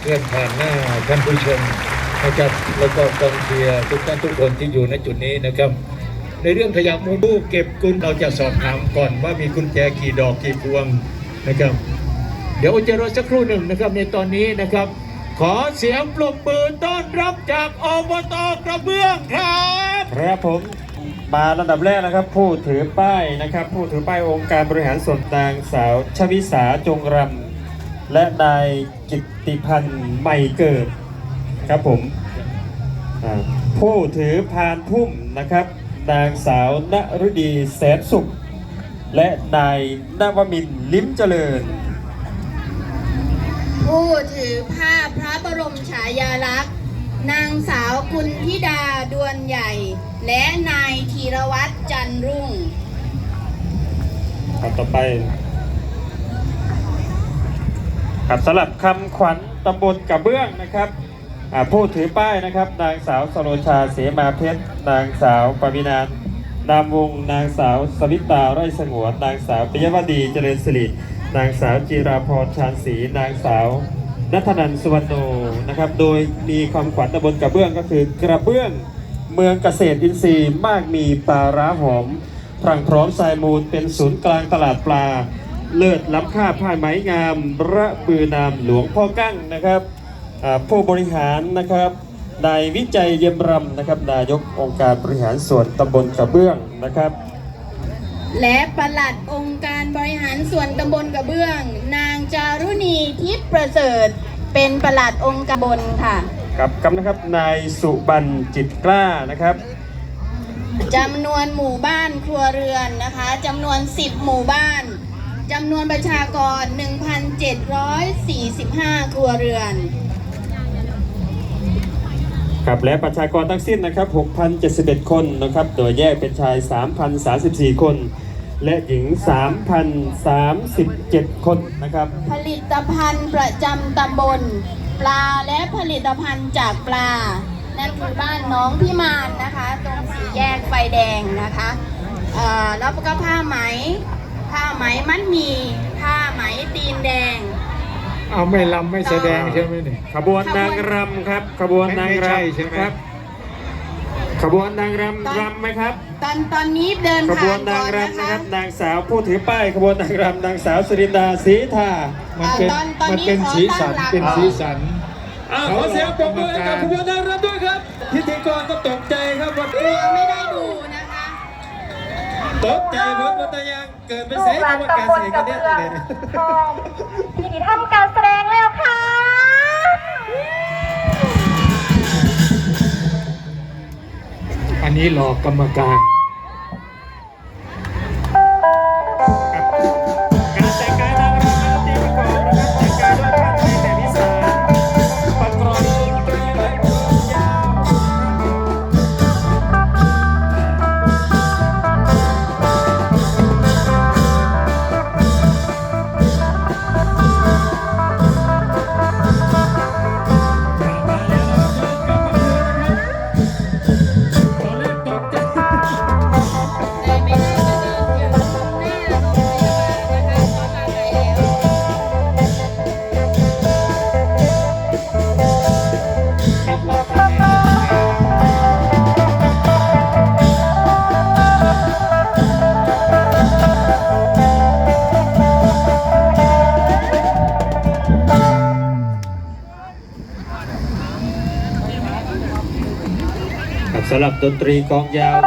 เคลื่อนผ่านหน้าท่านผู้ชมนะครับแล้วก็กองเชียร์ทุกท่านทุกคนที่อยู่ในจุดนี้นะครับ ในเรื่องขยะมูลผู้เก็บกุญเราจะสอบถามก่อนว่ามีกุญแจกี่ดอกกี่พวงนะครับ เดี๋ยวจะรอสักครู่หนึ่งนะครับในตอนนี้นะครับ ขอเสียงปรบมือต้อนรับจากอบตกระเบื้องครับครับผมมาลำดับแรกนะครับ ผู้ถือป้ายนะครับ ผู้ถือป้ายองค์การบริหารส่วนนางสาวชวิสาจงรำ และนายกิตติพันธ์ใหม่เกิดครับผมอ่าผู้ถือพานพุ่มนะครับ นางสาวนฤดีแสนสุข และนายนวมินทร์ลิ้มเจริญ ผู้ถือผ้าพระบรมฉายาลักษณ์ นางสาวกุลธิดาดวนใหญ่ และนายธีรวัตรจันรุ่งครับต่อไป ครับสำหรับคำขวัญตำบลกระเบื้องนะครับผู้ถือป้ายนะครับ นางสาวสโรชาเสมาเพชร นางสาวปวินานนามวง นางสาวสวิตาไร่สงวน นางสาวปิยวดีเจริญสิริ นางสาวจีราพรชาญศรี นางสาวนัทนันสุวรรณโนนะครับ โดยมีคำขวัญตำบลกระเบื้องก็คือกระเบื้องเมืองเกษตรอินทรีย์มากมีปลาร้าหอมพรั่งพร้อมทรายมูลเป็นศูนย์กลางตลาดปลา เลิศล้ำค่าผ้าไหมงามระบือนามหลวงพ่อกั้งนะครับอ่าผู้บริหารนะครับนายวิจัยเยี่ยมรำนะครับนายกองค์การบริหารส่วนตำบลกระเบื้องนะครับ และปลัดองค์การบริหารส่วนตำบลกระเบื้อง นางจารุณีทิพย์ประเสริฐ เป็นปลัดองค์การบนค่ะกับกับนะครับนายสุบันจิตกล้านะครับจำนวนหมู่บ้านครัวเรือนนะคะจำนวน 10 หมู่บ้าน จำนวนประชากร 1,745 ครัวเรือน ครับและประชากรทั้งสิ้นนะครับ 6,071 คนนะครับ โดยแยกเป็นชาย 3,034 คน และหญิง 3,037 คนนะครับ ผลิตภัณฑ์ประจำตำบล ปลาและผลิตภัณฑ์จากปลา นั่นคือบ้านน้องพิมานนะคะ ตรงสี่แยกไฟแดงนะคะเอ่อแล้วก็ผ้าไหม ผ้าไหมมัดหมีผ้าไหมตีนแดง เอาไม่ลำไม่แสดงใช่ไหมเนี่ยขบวนนางรำครับ ขบวนนางไม่ใช่รำใช่ไหมครับ ขบวนนางรำรำไหมครับ ตอนตอนนี้เดินขบผ่าวนนนาก่งอนนะรำนะคะครับ นางสาวผู้ถือป้ายขบวนนางรำนางสาวสุรินดาศรีทามันเป็นตอนตอนมันนี้เป็นขอสีสันตั้งหลักเป็นก่อนสีสันอ่าขอเสียงปรบมือให้กับขบวนนางรำด้วยครับพิธีกรก็ตกใจครับว่ากลัวไม่ได้ดูนะคะ ตกใจรถวัตยังเกิดเป็นเสียงกรรมการเสียงกันเนี่ยเลยพร้อมที่ทำการแสดงแล้วค่ะ อันนี้หลอกกรรมการ สำหรับดนตรีกองยาว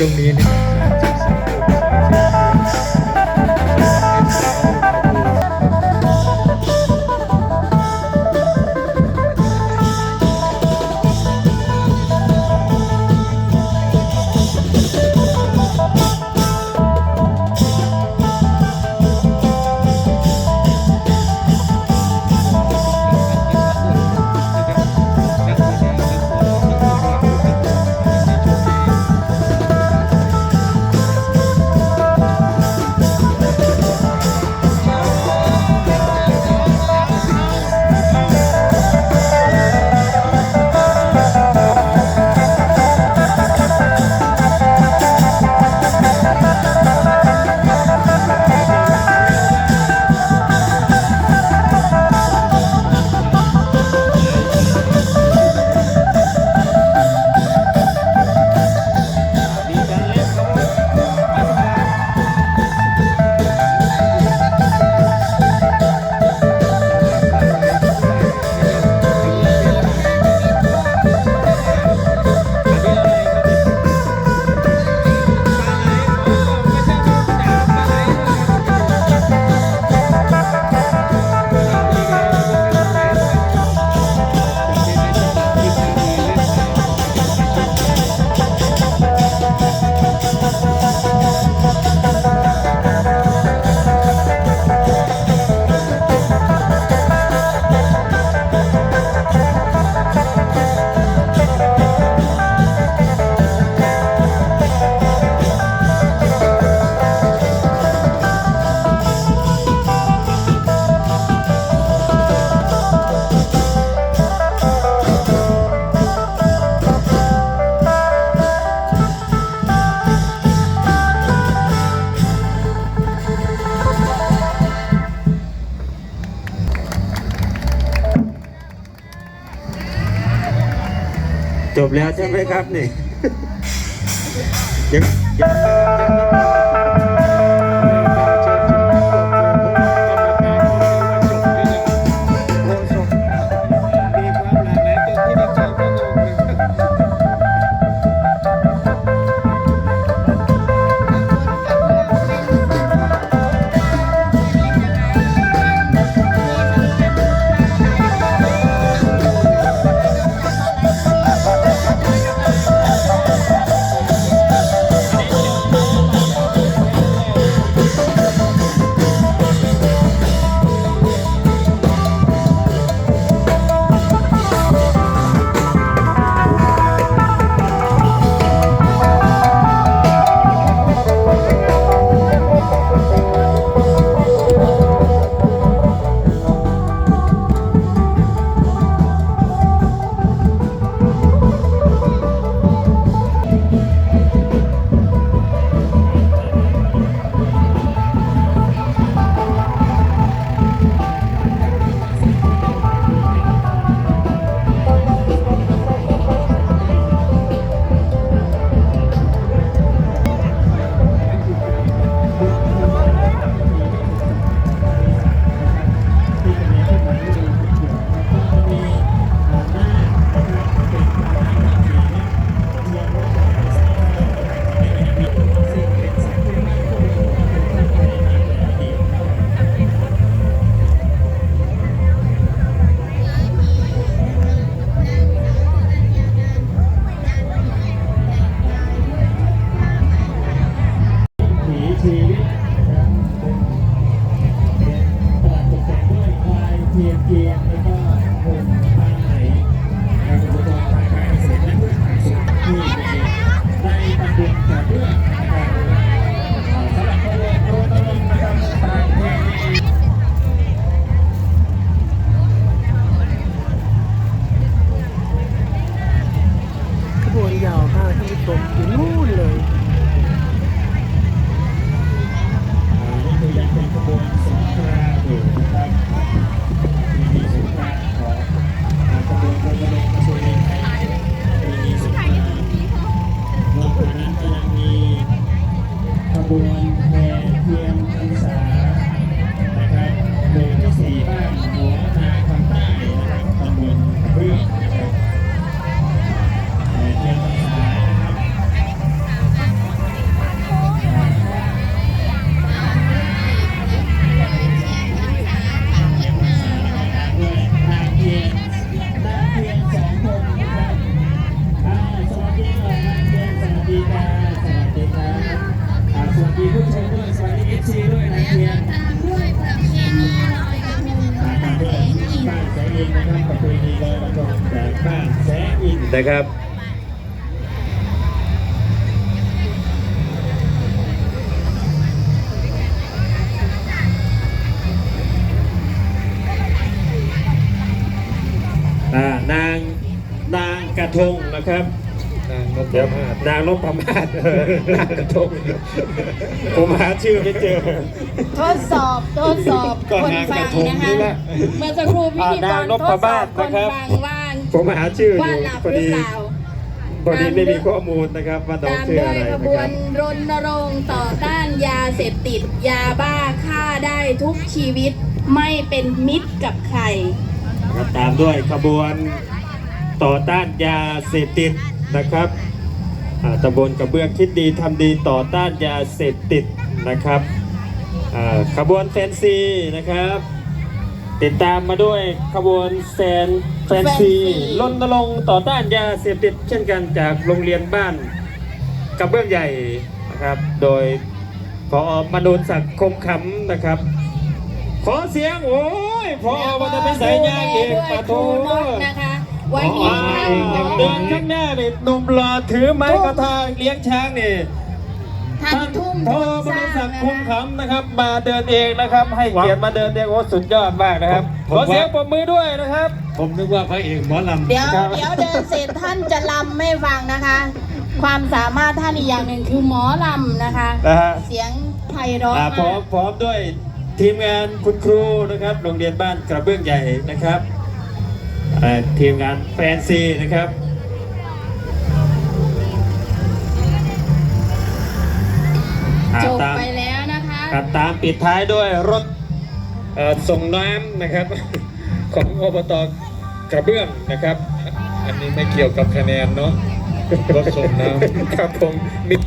ใน จบแล้วใช่ไหมครับนี่ยังยัง นนะครับอ่านางนางกระทงนะครับ นางนพเดี๋ยวมาศนางนพมาศเออนางกระทง ผมหาชื่อไม่เจอ ทดสอบทดสอบก็คนนางกฟัระงทงนะคะนี่แหละ เมื่อสักครู่พิธีกอ่ารนางนทพดสมาอศบคนนะครับฟังว่า ผมหาชื่ออว่ายู่หลับพอหรือดีเปล่า พอดีไม่มีข้อมูลนะครับว่าน้องตามชื่อด้วอะยไรขนะบควรันบ รณรงค์ต่อต้านยาเสพติด ยาบ้าฆ่าได้ทุกชีวิตไม่เป็นมิตรกับใครครับตามด้วยขบวนต่อต้านยาเสพติดนะครับอ่าตำบลกระเบื้องคิดดีทำดีต่อต้านยาเสพติดนะครับอ่าขบวนแฟนซีนะครับ ติดตามมาด้วยขบวนแฟนแฟนซีแฟนซีรณรงค์ต่อต้านยาเสพติดเช่นกันจากโรงเรียนบ้านกระเบื้องใหญ่นะครับ โดยพอมนูนศักดิ์คมขำนะครับ ขอเสียงโอ้ยพอมันจะไปใส่ยางเองปะโถครูนกนะคะวันนี้ว้าท่านวเดินข้างหน้านี่หนุ่มหล่อถือไม้กระทาเลี้ยงช้างนี่ ท่านทุ่มพอทุมนสนุร้าษงย์ศักดิ์นะคมคะ ขำนะครับ มาเดินเองนะครับ ให้เกียรติมาเดินเองโอ้สุดยอดมากนะครับผมขอเสียงว่าปรบมือด้วยนะครับ ผมนึกว่าพระเอกหมอลำ เดี๋ยวครับ เดี๋ยวเดินเสร็จท่านจะลำไม่ฟังนะคะ ความสามารถท่านอีกอย่างหนึ่งคือหมอลำนะคะ นะฮะเสียงไพเราะอ่าพร้อมามกพร้อมด้วยทีมงานคุณครูนะครับ โรงเรียนบ้านกระเบื้องใหญ่นะครับอ่าทีมงานแฟนซีนะครับ จบไปแล้วนะคะตามปิดท้ายด้วยรถส่งน้ำนะครับ ของอบตกระเบื้องนะครับ อันนี้ไม่เกี่ยวกับคะแนนเนาะรถส่งน้ำครับผมมิด